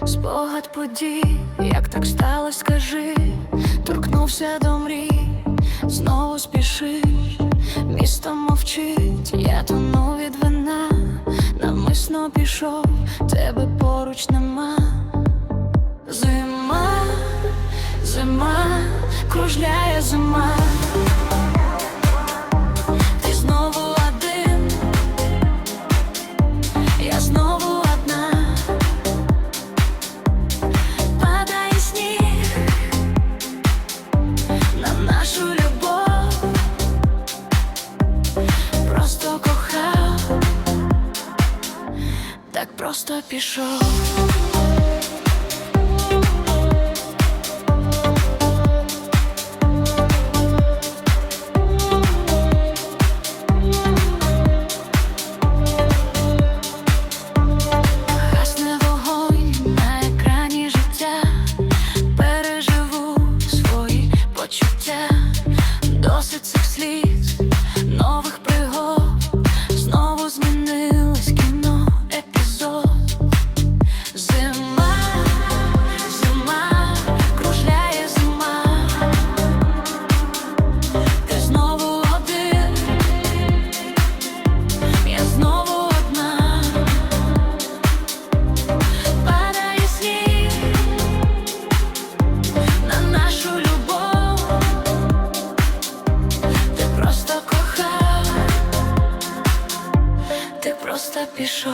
розпоряд подій, як так сталося, скажи, торкнувся до мрій, знову спішиш, місто мовчить, я тону від вина, намисно пішов, тебе поруч нема. Зима, зима, кружляє зима. Просто пішов. Просто пішов.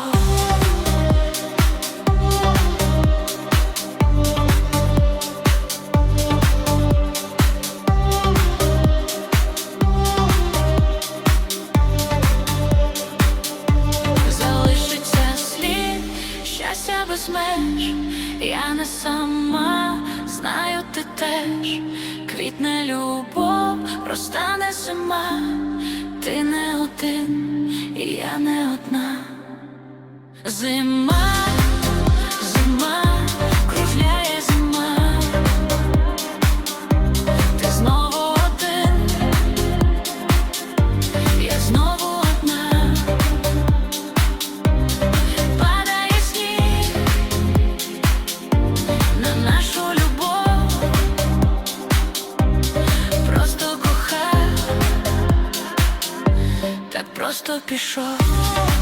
Залишиться слід, щастя без я не сама, знаю ти теж, квітне любов, розтане зима, ти не один, я не одна. Зима, зима, кружляє зима, ти знову один, я знову одна. Падає сніг на нашу любов, просто кохав, так просто пішов.